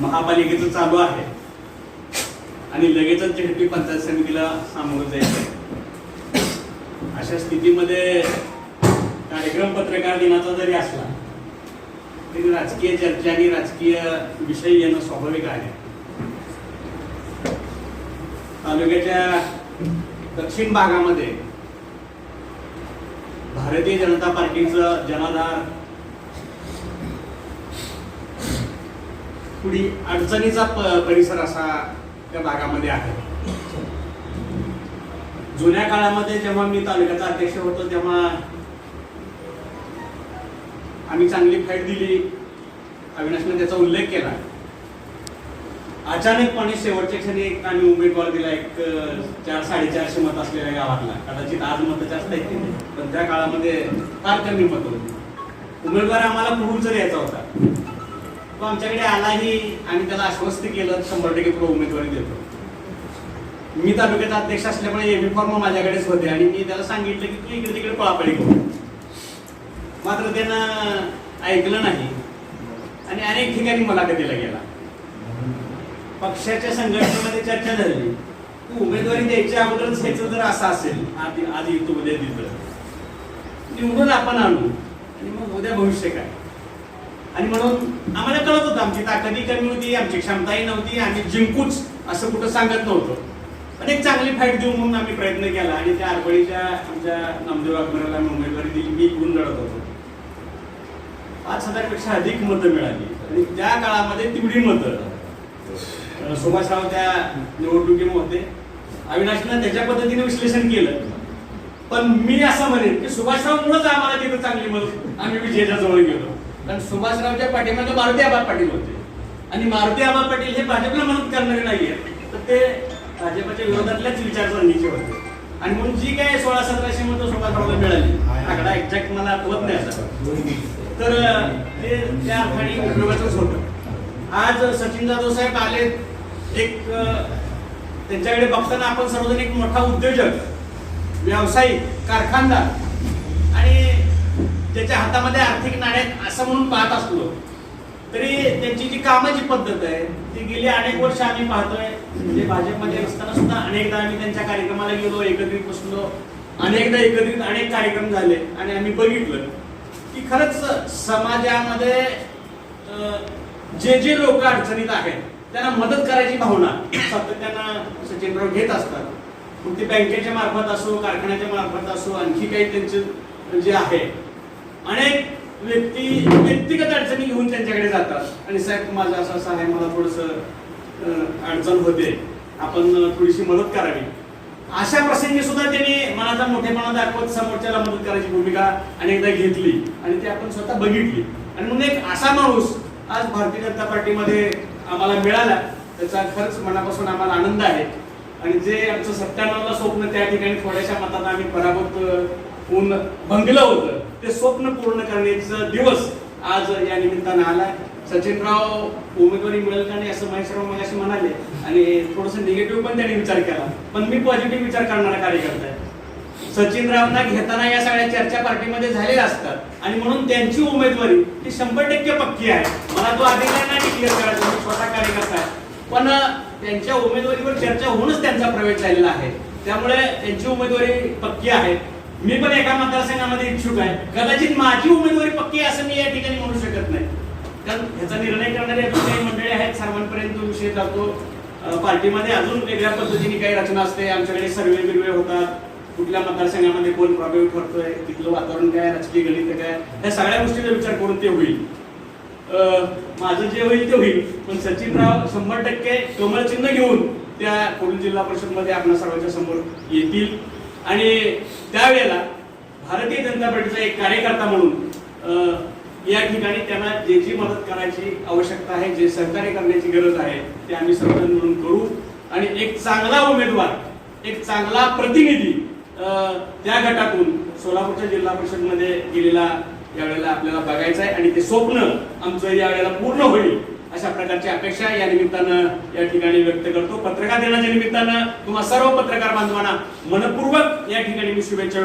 महापालिकेचं चालू आहे. आणि लगेचच झेडपी पंचायत समितीला सामोरं जायचं आहे अशा स्थितीमध्ये कार्यक्रम पत्रकार दिनाचा जरी असला तरी राजकीय चर्चा आणि राजकीय विषय येणं स्वाभाविक आहे. तालुक्याच्या दक्षिण भागामध्ये भारतीय जनता पार्टीचं जनाधार थोडी अडचणीचा परिसर असा त्या भागामध्ये आहे. जुन्या काळामध्ये जेव्हा मी तालुक्याचा अध्यक्ष होतो तेव्हा आम्ही चांगली फाईट दिली. अविनाशने त्याचा उल्लेख केला. अचानकपणे शेवटच्या क्षणी एक आम्ही उमेदवार दिला एक चार साडेचारशे मत असलेल्या गावातला. कदाचित आज मत जास्त आहेत पण त्या काळामध्ये फार कमी मत होती. उमेदवार आम्हाला पुढून जर यायचा होता तो आमच्याकडे आलाही आणि त्याला आश्वस्त केलं शंभर टक्के पुढे उमेदवारी देतो. मी तालुक्याचा अध्यक्ष असल्यामुळे एबी फॉर्म माझ्याकडेच होते आणि मी त्याला सांगितलं की तू इकडे तिकडे पळापळी करू. मात्र त्यानं ऐकलं नाही आणि अनेक ठिकाणी मुलाखतीला गेला. पक्षाच्या संघटनेमध्ये चर्चा झाली. तू उमेदवारी द्यायच्या अगोदरच ह्याचं जर असं असेल आधी आधी तू उद्या दिलं निवडून आपण आणू आणि मग उद्या भविष्य काय? आणि म्हणून आम्हाला कळत होतं आमची ताकदी कमी होती आमची क्षमताही नव्हती आम्ही जिंकूच असं कुठं सांगत नव्हतो. पण एक चांगली फाईट देऊ म्हणून आम्ही प्रयत्न केला आणि त्या आरबळीच्या आमच्या नामदेव अकबराला मुंबईवर उमेदवारी दिली मी गुण लढत होतो. पाच हजारपेक्षा अधिक मतं मिळाली. आणि त्या काळामध्ये तेवढी मतं. अं, सुभाषराव त्या निवडणुकीमध्ये होते. अविनाशनं त्याच्या पद्धतीने विश्लेषण केलं. पण मी असं म्हणेन की सुभाषरावमुळेच आम्हाला तिथं चांगली मदत आम्ही विजयाच्या जवळ गेलो. कारण सुभाषरावच्या पाठीमागे मारुती आबा पाटील होते. आणि मारुती आबा पाटील हे भाजपला मदत करणारे नाहीये. तर ते भाजपच्या विरोधातल्याच विचारसरणीचे होते. आणि म्हणून जी काय सोळा सतराशे मतं सुभाषरावला मिळाली आकडा एक्झॅक्ट मला आठवत नाही तर ते त्या अर्थाने उपयोगाचंच होतं आज सचिन जाधव साहेब आले एक त्यांच्याकडे बघताना आपण सर्वजण एक मोठा उद्योजक व्यावसायिक कारखानदार त्याच्या हातामध्ये आर्थिक नाण्यात असं म्हणून पाहत असलो तरी त्यांची जी कामाची पद्धत आहे ती गेली अनेक वर्ष आम्ही पाहतोय. म्हणजे भाजपमध्ये असताना सुद्धा अनेकदा आम्ही त्यांच्या कार्यक्रमाला गेलो एकत्रित बसलो अनेकदा एकत्रित अनेक कार्यक्रम झाले आणि आम्ही बघितलं की खरंच समाजामध्ये जे जे लोक अडचणीत आहेत त्यांना मदत करायची भावना सातत्यानं सचिनराव घेत असतात. मग ते बँकेच्या मार्फत असो कारखान्याच्या मार्फत असो आणखी काही त्यांचे जे आहे अनेक व्यक्ती व्यक्तिगत अडचणी घेऊन त्यांच्याकडे जातात. आणि साहेब माझं असं असं आहे मला थोडस अडचण होते. आपण थोडीशी मदत करावी. अशा प्रसंगी सुद्धा त्यांनी मनाचा मोठेपणा दाखवत समोरच्याला मदत करायची भूमिका अनेकदा घेतली. आणि ती आपण स्वतः बघितली. आणि म्हणून एक असा माणूस आज भारतीय जनता पार्टीमध्ये आम्हाला मिळाला त्याचा खरंच मनापासून आम्हाला आनंद आहे. आणि जे आमचं सत्त्याण्णवला स्वप्न त्या ठिकाणी थोड्याशा मतात आम्ही पराभूत होऊन भंगलं होतं. ते स्वप्न पूर्ण करण्याचा दिवस आज या निमित्तानं आला सचिनराव उमेदवारी मिळेल का नाही असं महेशराव मग असे म्हणाले आणि थोडस निगेटिव्ह पण त्यांनी विचार केला. पण मी पॉझिटिव्ह विचार करणारा कार्यकर्ता आहे. सचिनरावना घेताना या सगळ्या चर्चा पार्टीमध्ये झालेल्या असतात आणि म्हणून त्यांची उमेदवारी ही शंभर टक्के पक्की आहे. मला तो अधिकार नाही डिक्लेअर करायचा स्वतः कार्यकर्ता आहे. पण त्यांच्या उमेदवारीवर चर्चा होऊनच त्यांचा प्रवेश झालेला आहे. त्यामुळे त्यांची उमेदवारी पक्की आहे. मी पण एका मतदारसंघामध्ये इच्छुक आहे. कदाचित माझी उमेदवारी पक्की असं मी या ठिकाणी म्हणू शकत नाही. कारण ह्याचा निर्णय करणारे काही मंडळी आहेत सर्वांपर्यंत विषय जातो पार्टीमध्ये अजून वेगळ्या पद्धतीने काही रचना असते. आमच्याकडे सर्वे बिर्वे होतात. कुठल्या मतदारसंघामध्ये कोण प्रभावी ठरतोय तिथलं वातावरण काय राजकीय गणित काय ह्या सगळ्या गोष्टीचा विचार करून ते होईल. अं, माझं जे होईल ते होईल. पण सचिनराव शंभर टक्के कमळ चिन्ह घेऊन त्या पुढील जिल्हा परिषदमध्ये आपल्या सर्वांच्या समोर येतील. आणि त्यावेळेला भारतीय जनता पार्टीचा एक कार्यकर्ता म्हणून या ठिकाणी त्यांना जे जी मदत करायची आवश्यकता आहे जे सहकार्य करण्याची गरज आहे ते आम्ही सर्वजण मिळून करू. आणि एक चांगला उमेदवार एक चांगला प्रतिनिधी त्या गटातून सोलापूरच्या जिल्हा परिषदमध्ये गेलेला यावेळेला आपल्याला बघायचं आहे आणि ते स्वप्न आमचं यावेळेला पूर्ण होईल. अशा प्रकारची अपेक्षा या निमित्तानं या ठिकाणी व्यक्त करतो. पत्रकार दिनाच्या निमित्तानं तुम्हा सर्व पत्रकार बांधवांना मनपूर्वक या ठिकाणी मी शुभेच्छा